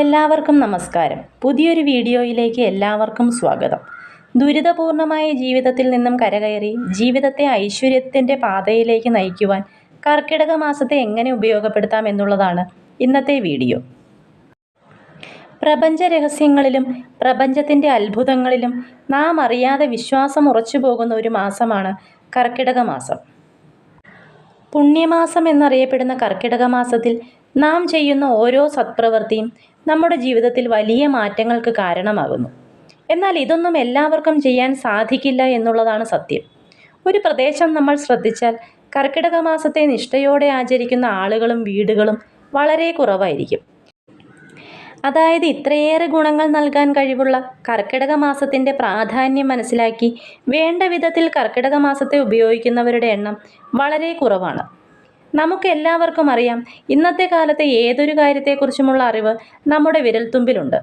എല്ലാവർക്കും നമസ്കാരം. പുതിയൊരു വീഡിയോയിലേക്ക് എല്ലാവർക്കും സ്വാഗതം. ദുരിതപൂർണമായ ജീവിതത്തിൽ നിന്നും കരകയറി ജീവിതത്തെ ഐശ്വര്യത്തിന്റെ പാതയിലേക്ക് നയിക്കുവാൻ കർക്കിടക മാസത്തെ എങ്ങനെ ഉപയോഗപ്പെടുത്താം എന്നുള്ളതാണ് ഇന്നത്തെ വീഡിയോ. പ്രപഞ്ച രഹസ്യങ്ങളിലും പ്രപഞ്ചത്തിന്റെ അത്ഭുതങ്ങളിലും നാം അറിയാതെ വിശ്വാസം ഉറച്ചു പോകുന്ന ഒരു മാസമാണ് കർക്കിടക മാസം. പുണ്യമാസം എന്നറിയപ്പെടുന്ന കർക്കിടക മാസത്തിൽ നാം ചെയ്യുന്ന ഓരോ സത്പ്രവൃത്തിയും നമ്മുടെ ജീവിതത്തിൽ വലിയ മാറ്റങ്ങൾക്ക് കാരണമാകുന്നു. എന്നാൽ ഇതൊന്നും എല്ലാവർക്കും ചെയ്യാൻ സാധിക്കില്ല എന്നുള്ളതാണ് സത്യം. ഒരു പ്രദേശം നമ്മൾ ശ്രദ്ധിച്ചാൽ കർക്കിടക മാസത്തെ നിഷ്ഠയോടെ ആചരിക്കുന്ന ആളുകളും വീടുകളും വളരെ കുറവായിരിക്കും. അതായത് ഇത്രയേറെ ഗുണങ്ങൾ നൽകാൻ കഴിവുള്ള കർക്കിടക മാസത്തിന്റെ പ്രാധാന്യം മനസ്സിലാക്കി വേണ്ട വിധത്തിൽ കർക്കിടക മാസത്തെ ഉപയോഗിക്കുന്നവരുടെ എണ്ണം വളരെ കുറവാണ്. നമുക്ക് എല്ലാവർക്കും അറിയാം ഇന്നത്തെ കാലത്തെ ഏതൊരു കാര്യത്തെക്കുറിച്ചുമുള്ള അറിവ് നമ്മുടെ വിരൽത്തുമ്പിലുണ്ട്.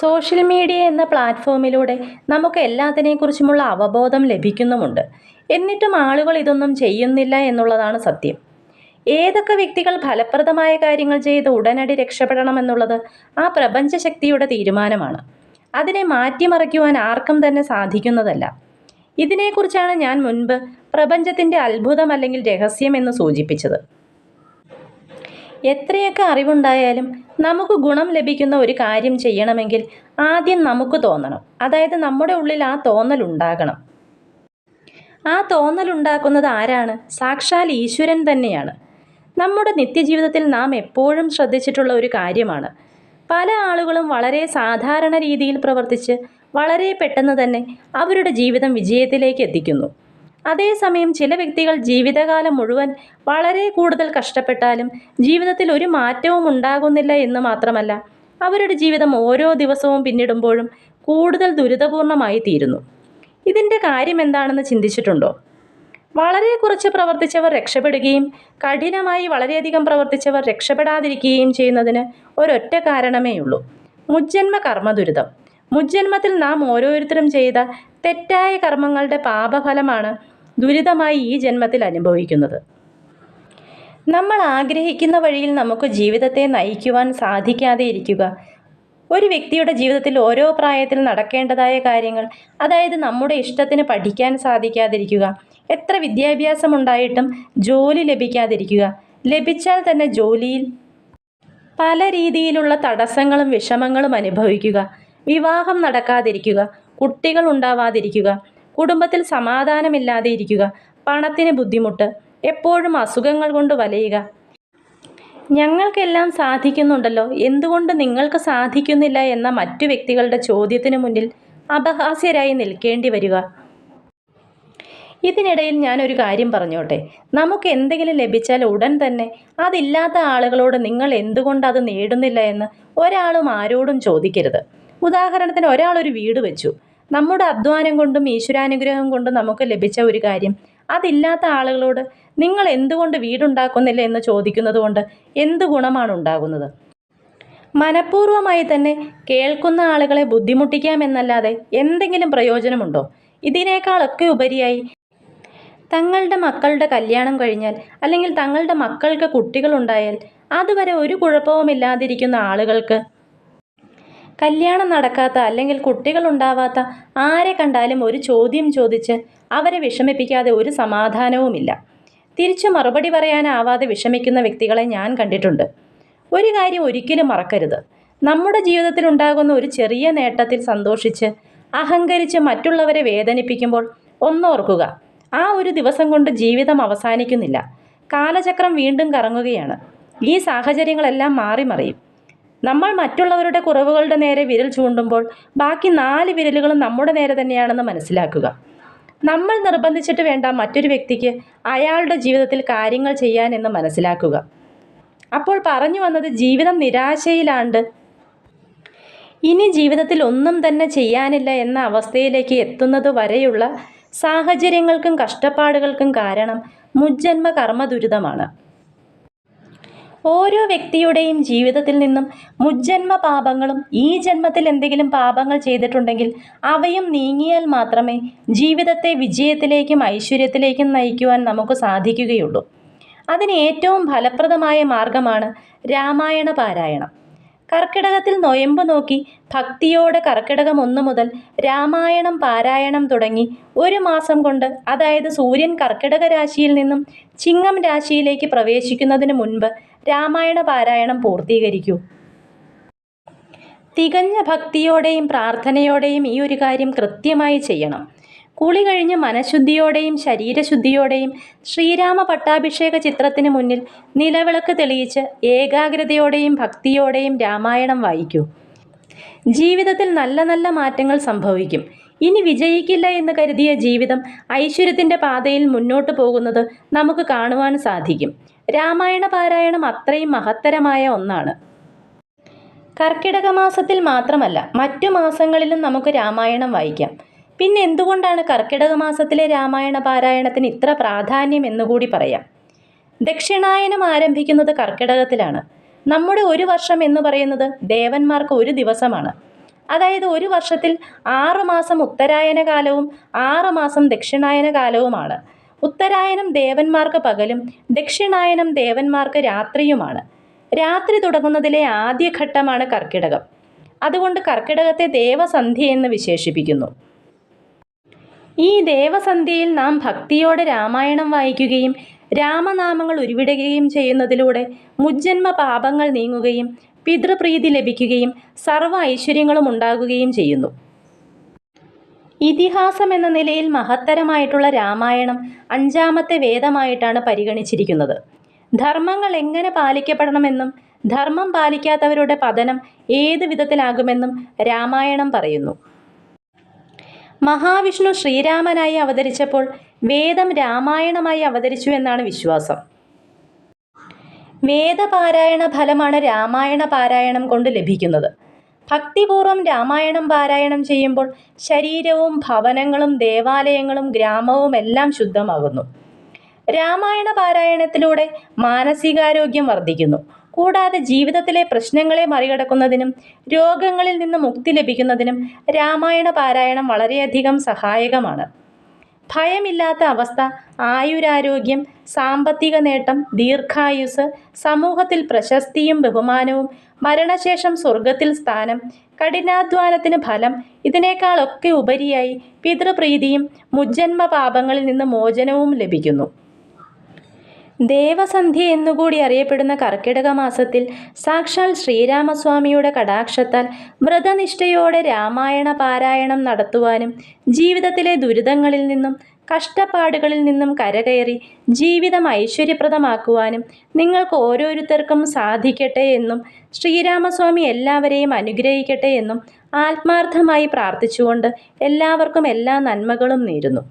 സോഷ്യൽ മീഡിയ എന്ന പ്ലാറ്റ്ഫോമിലൂടെ നമുക്ക് എല്ലാത്തിനെക്കുറിച്ചുമുള്ള അവബോധം ലഭിക്കുന്നുമുണ്ട്. എന്നിട്ടും ആളുകൾ ഇതൊന്നും ചെയ്യുന്നില്ല എന്നുള്ളതാണ് സത്യം. ഏതൊക്കെ വ്യക്തികൾ ഫലപ്രദമായ കാര്യങ്ങൾ ചെയ്ത് ഉടനടി രക്ഷപ്പെടണമെന്നുള്ളത് ആ പ്രപഞ്ചശക്തിയുടെ തീരുമാനമാണ്. അതിനെ മാറ്റിമറിക്കുവാൻ ആർക്കും തന്നെ സാധിക്കുന്നതല്ല. ഇതിനെക്കുറിച്ചാണ് ഞാൻ മുൻപ് പ്രപഞ്ചത്തിന്റെ അത്ഭുതം അല്ലെങ്കിൽ രഹസ്യം എന്ന് സൂചിപ്പിച്ചത്. എത്രയൊക്കെ അറിവുണ്ടായാലും നമുക്ക് ഗുണം ലഭിക്കുന്ന ഒരു കാര്യം ചെയ്യണമെങ്കിൽ ആദ്യം നമുക്ക് തോന്നണം. അതായത് നമ്മുടെ ഉള്ളിൽ ആ തോന്നൽ ഉണ്ടാകണം. ആ തോന്നൽ ഉണ്ടാക്കുന്നത് ആരാണ്? സാക്ഷാൽ ഈശ്വരൻ തന്നെയാണ്. നമ്മുടെ നിത്യജീവിതത്തിൽ നാം എപ്പോഴും ശ്രദ്ധിച്ചിട്ടുള്ള ഒരു കാര്യമാണ്. പല ആളുകളും വളരെ സാധാരണ രീതിയിൽ പ്രവർത്തിച്ച് വളരെ പെട്ടെന്ന് തന്നെ അവരുടെ ജീവിതം വിജയത്തിലേക്ക് എത്തിക്കുന്നു. അതേസമയം ചില വ്യക്തികൾ ജീവിതകാലം മുഴുവൻ വളരെ കൂടുതൽ കഷ്ടപ്പെട്ടാലും ജീവിതത്തിൽ ഒരു മാറ്റവും ഉണ്ടാകുന്നില്ല എന്ന് മാത്രമല്ല അവരുടെ ജീവിതം ഓരോ ദിവസവും പിന്നിടുമ്പോഴും കൂടുതൽ ദുരിതപൂർണമായി തീരുന്നു. ഇതിന്റെ കാര്യം എന്താണെന്ന് ചിന്തിച്ചിട്ടുണ്ടോ? വളരെ കുറച്ച് പ്രവർത്തിച്ചവർ രക്ഷപ്പെടുകയും കഠിനമായി വളരെയധികം പ്രവർത്തിച്ചവർ രക്ഷപ്പെടാതിരിക്കുകയും ചെയ്യുന്നതിന് ഒരൊറ്റ കാരണമേ ഉള്ളൂ മുജ്ജന്മ കർമ്മദുരിതം. മുജ്ജന്മത്തിൽ നാം ഓരോരുത്തരും ചെയ്ത തെറ്റായ കർമ്മങ്ങളുടെ പാപഫലമാണ് ദുരിതമായി ഈ ജന്മത്തിൽ അനുഭവിക്കുന്നത്. നമ്മൾ ആഗ്രഹിക്കുന്ന വഴിയിൽ നമുക്ക് ജീവിതത്തെ നയിക്കുവാൻ സാധിക്കാതെ ഇരിക്കുക. ഒരു വ്യക്തിയുടെ ജീവിതത്തിൽ ഓരോ പ്രായത്തിൽ നടക്കേണ്ടതായ കാര്യങ്ങൾ അതായത് നമ്മുടെ ഇഷ്ടത്തിന് പഠിക്കാൻ സാധിക്കാതിരിക്കുക എത്ര വിദ്യാഭ്യാസമുണ്ടായിട്ടും ജോലി ലഭിക്കാതിരിക്കുക ലഭിച്ചാൽ തന്നെ ജോലിയിൽ പല രീതിയിലുള്ള തടസ്സങ്ങളും വിഷമങ്ങളും അനുഭവിക്കുക വിവാഹം നടക്കാതിരിക്കുക കുട്ടികൾ ഉണ്ടാവാതിരിക്കുക കുടുംബത്തിൽ സമാധാനമില്ലാതെ ഇരിക്കുക പണത്തിന് ബുദ്ധിമുട്ട് എപ്പോഴും അസുഖങ്ങൾ കൊണ്ട് വലയുക. ഞങ്ങൾക്കെല്ലാം സാധിക്കുന്നുണ്ടല്ലോ. എന്തുകൊണ്ട് നിങ്ങൾക്ക് സാധിക്കുന്നില്ല എന്ന മറ്റു വ്യക്തികളുടെ ചോദ്യത്തിനു മുന്നിൽ അപഹാസ്യരായി നിൽക്കേണ്ടി വരിക. ഇതിനിടയിൽ ഞാനൊരു കാര്യം പറഞ്ഞോട്ടെ. നമുക്ക് എന്തെങ്കിലും ലഭിച്ചാൽ ഉടൻ തന്നെ അതില്ലാത്ത ആളുകളോട് നിങ്ങൾ എന്തുകൊണ്ട് അത് നേടുന്നില്ല എന്ന് ഒരാളും ആരോടും ചോദിക്കരുത്. ഉദാഹരണത്തിന് ഒരാൾ ഒരു വീട് വെച്ചു. നമ്മുടെ അധ്വാനം കൊണ്ടും ഈശ്വരാനുഗ്രഹം കൊണ്ടും നമുക്ക് ലഭിച്ച ഒരു കാര്യം. അതില്ലാത്ത ആളുകളോട് നിങ്ങൾ എന്തുകൊണ്ട് വീടുണ്ടാക്കുന്നില്ല എന്ന് ചോദിക്കുന്നത് കൊണ്ട് എന്ത് ഗുണമാണ് ഉണ്ടാകുന്നത്? മനഃപൂർവമായി തന്നെ കേൾക്കുന്ന ആളുകളെ ബുദ്ധിമുട്ടിക്കാമെന്നല്ലാതെ എന്തെങ്കിലും പ്രയോജനമുണ്ടോ? ഇതിനേക്കാളൊക്കെ ഉപരിയായി തങ്ങളുടെ മക്കളുടെ കല്യാണം കഴിഞ്ഞാൽ അല്ലെങ്കിൽ തങ്ങളുടെ മക്കൾക്ക് കുട്ടികളുണ്ടായാൽ അതുവരെ ഒരു കുഴപ്പവുമില്ലാതിരിക്കുന്ന ആളുകൾക്ക് കല്യാണം നടക്കാത്ത അല്ലെങ്കിൽ കുട്ടികളുണ്ടാവാത്ത ആരെ കണ്ടാലും ഒരു ചോദ്യം ചോദിച്ച് അവരെ വിഷമിപ്പിക്കാതെ ഒരു സമാധാനവുമില്ല. തിരിച്ചു മറുപടി പറയാനാവാതെ വിഷമിക്കുന്ന വ്യക്തികളെ ഞാൻ കണ്ടിട്ടുണ്ട്. ഒരു കാര്യം ഒരിക്കലും മറക്കരുത്. നമ്മുടെ ജീവിതത്തിൽ ഉണ്ടാകുന്ന ഒരു ചെറിയ നേട്ടത്തിൽ സന്തോഷിച്ച് അഹങ്കരിച്ച് മറ്റുള്ളവരെ വേദനിപ്പിക്കുമ്പോൾ ഒന്നോർക്കുക ആ ഒരു ദിവസം കൊണ്ട് ജീവിതം അവസാനിക്കുന്നില്ല. കാലചക്രം വീണ്ടും കറങ്ങുകയാണ്. ഈ സാഹചര്യങ്ങളെല്ലാം മാറി മറിയും നമ്മൾ മറ്റുള്ളവരുടെ കുറവുകളുടെ നേരെ വിരൽ ചൂണ്ടുമ്പോൾ ബാക്കി നാല് വിരലുകളും നമ്മുടെ നേരെ തന്നെയാണെന്ന് മനസ്സിലാക്കുക. നമ്മൾ നിർബന്ധിച്ചിട്ട് വേണ്ട മറ്റൊരു വ്യക്തിക്ക് അയാളുടെ ജീവിതത്തിൽ കാര്യങ്ങൾ ചെയ്യാൻ എന്ന് മനസ്സിലാക്കുക. അപ്പോൾ പറഞ്ഞു വന്നത് ജീവിതം നിരാശയിലാണ്ട് ഇനി ജീവിതത്തിൽ ഒന്നും തന്നെ ചെയ്യാനില്ല എന്ന അവസ്ഥയിലേക്ക് എത്തുന്നത് വരെയുള്ള സാഹചര്യങ്ങൾക്കും കഷ്ടപ്പാടുകൾക്കും കാരണം മുജ്ജന്മ കർമ്മ ദുരിതമാണ് ഓരോ വ്യക്തിയുടെയും ജീവിതത്തിൽ നിന്നും മുജ്ജന്മ പാപങ്ങളും ഈ ജന്മത്തിൽ എന്തെങ്കിലും പാപങ്ങൾ ചെയ്തിട്ടുണ്ടെങ്കിൽ അവയും നീങ്ങിയാൽ മാത്രമേ ജീവിതത്തെ വിജയത്തിലേക്കും ഐശ്വര്യത്തിലേക്കും നയിക്കുവാൻ നമുക്ക് സാധിക്കുകയുള്ളൂ. അതിന് ഏറ്റവും ഫലപ്രദമായ മാർഗമാണ് രാമായണ പാരായണം. കർക്കിടകത്തിൽ നൊയമ്പ് നോക്കി ഭക്തിയോടെ കർക്കിടകം ഒന്ന് മുതൽ രാമായണം പാരായണം തുടങ്ങി ഒരു മാസം കൊണ്ട് അതായത് സൂര്യൻ കർക്കിടക രാശിയിൽ നിന്നും ചിങ്ങം രാശിയിലേക്ക് പ്രവേശിക്കുന്നതിന് മുൻപ് രാമായണ പാരായണം പൂർത്തീകരിക്കൂ. തികഞ്ഞ ഭക്തിയോടെയും പ്രാർത്ഥനയോടെയും ഈ ഒരു കാര്യം കൃത്യമായി ചെയ്യണം. കുളി കഴിഞ്ഞ് മനഃശുദ്ധിയോടെയും ശരീരശുദ്ധിയോടെയും ശ്രീരാമ പട്ടാഭിഷേക ചിത്രത്തിന് മുന്നിൽ നിലവിളക്ക് തെളിയിച്ച് ഏകാഗ്രതയോടെയും ഭക്തിയോടെയും രാമായണം വായിക്കൂ. ജീവിതത്തിൽ നല്ല നല്ല മാറ്റങ്ങൾ സംഭവിക്കും. ഇനി വിജയിക്കില്ല എന്ന് കരുതിയ ജീവിതം ഐശ്വര്യത്തിന്റെ പാതയിൽ മുന്നോട്ട് പോകുന്നത് നമുക്ക് കാണുവാൻ സാധിക്കും. രാമായണ പാരായണം അത്രയും മഹത്തരമായ ഒന്നാണ്. കർക്കിടക മാസത്തിൽ മാത്രമല്ല മറ്റു മാസങ്ങളിലും നമുക്ക് രാമായണം വായിക്കാം. പിന്നെ എന്തുകൊണ്ടാണ് കർക്കിടക മാസത്തിലെ രാമായണ പാരായണത്തിന് ഇത്ര പ്രാധാന്യം എന്നുകൂടി പറയാം. ദക്ഷിണായനം ആരംഭിക്കുന്നത് കർക്കിടകത്തിലാണ്. നമ്മുടെ ഒരു വർഷം എന്ന് പറയുന്നത് ദേവന്മാർക്ക് ഒരു ദിവസമാണ്. അതായത് ഒരു വർഷത്തിൽ ആറ് മാസം ഉത്തരായന കാലവും ആറ് മാസം ദക്ഷിണായന കാലവുമാണ് ഉത്തരായനം ദേവന്മാർക്ക് പകലും ദക്ഷിണായനം ദേവന്മാർക്ക് രാത്രിയുമാണ്. രാത്രി തുടങ്ങുന്നതിലെ ആദ്യ ഘട്ടമാണ് കർക്കിടകം. അതുകൊണ്ട് കർക്കിടകത്തെ ദേവസന്ധ്യ എന്ന് വിശേഷിപ്പിക്കുന്നു. ഈ ദേവസന്ധ്യയിൽ നാം ഭക്തിയോടെ രാമായണം വായിക്കുകയും രാമനാമങ്ങൾ ഉരുവിടുകയും ചെയ്യുന്നതിലൂടെ മുജ്ജന്മ പാപങ്ങൾ നീങ്ങുകയും പിതൃപ്രീതി ലഭിക്കുകയും സർവ ഐശ്വര്യങ്ങളും ഉണ്ടാകുകയും ചെയ്യുന്നു. ഇതിഹാസം എന്ന നിലയിൽ മഹത്തരമായിട്ടുള്ള രാമായണം അഞ്ചാമത്തെ വേദമായിട്ടാണ് പരിഗണിച്ചിരിക്കുന്നത്. ധർമ്മങ്ങൾ എങ്ങനെ പാലിക്കപ്പെടണമെന്നും ധർമ്മം പാലിക്കാത്തവരുടെ പതനം ഏത് വിധത്തിലാകുമെന്നും രാമായണം പറയുന്നു. മഹാവിഷ്ണു ശ്രീരാമനായി അവതരിച്ചപ്പോൾ വേദം രാമായണമായി അവതരിച്ചു എന്നാണ് വിശ്വാസം. വേദപാരായണ ഫലമാണ് രാമായണ പാരായണം കൊണ്ട് ലഭിക്കുന്നത്. ഭക്തിപൂർവം രാമായണം പാരായണം ചെയ്യുമ്പോൾ ശരീരവും ഭവനങ്ങളും ദേവാലയങ്ങളും ഗ്രാമവും എല്ലാം ശുദ്ധമാകുന്നു. രാമായണ പാരായണത്തിലൂടെ മാനസികാരോഗ്യം വർദ്ധിക്കുന്നു. കൂടാതെ ജീവിതത്തിലെ പ്രശ്നങ്ങളെ മറികടക്കുന്നതിനും രോഗങ്ങളിൽ നിന്ന് മുക്തി ലഭിക്കുന്നതിനും രാമായണ പാരായണം വളരെയധികം സഹായകമാണ്. ഭയമില്ലാത്ത അവസ്ഥ ആയുരാരോഗ്യം സാമ്പത്തിക നേട്ടം ദീർഘായുസ് സമൂഹത്തിൽ പ്രശസ്തിയും ബഹുമാനവും മരണശേഷം സ്വർഗത്തിൽ സ്ഥാനം കഠിനാധ്വാനത്തിന് ഫലം ഇതിനേക്കാളൊക്കെ ഉപരിയായി പിതൃപ്രീതിയും മുജ്ജന്മ പാപങ്ങളിൽ നിന്ന് മോചനവും ലഭിക്കുന്നു. ദേവസന്ധ്യ എന്നുകൂടി അറിയപ്പെടുന്ന കർക്കിടക മാസത്തിൽ സാക്ഷാൽ ശ്രീരാമസ്വാമിയുടെ കടാക്ഷത്താൽ വ്രതനിഷ്ഠയോടെ രാമായണ പാരായണം നടത്തുവാനും ജീവിതത്തിലെ ദുരിതങ്ങളിൽ നിന്നും കഷ്ടപ്പാടുകളിൽ നിന്നും കരകയറി ജീവിതം ഐശ്വര്യപ്രദമാക്കുവാനും നിങ്ങൾക്ക് ഓരോരുത്തർക്കും സാധിക്കട്ടെ എന്നും ശ്രീരാമസ്വാമി എല്ലാവരെയും അനുഗ്രഹിക്കട്ടെ എന്നും ആത്മാർത്ഥമായി പ്രാർത്ഥിച്ചുകൊണ്ട് എല്ലാവർക്കും എല്ലാ നന്മകളും നേരുന്നു.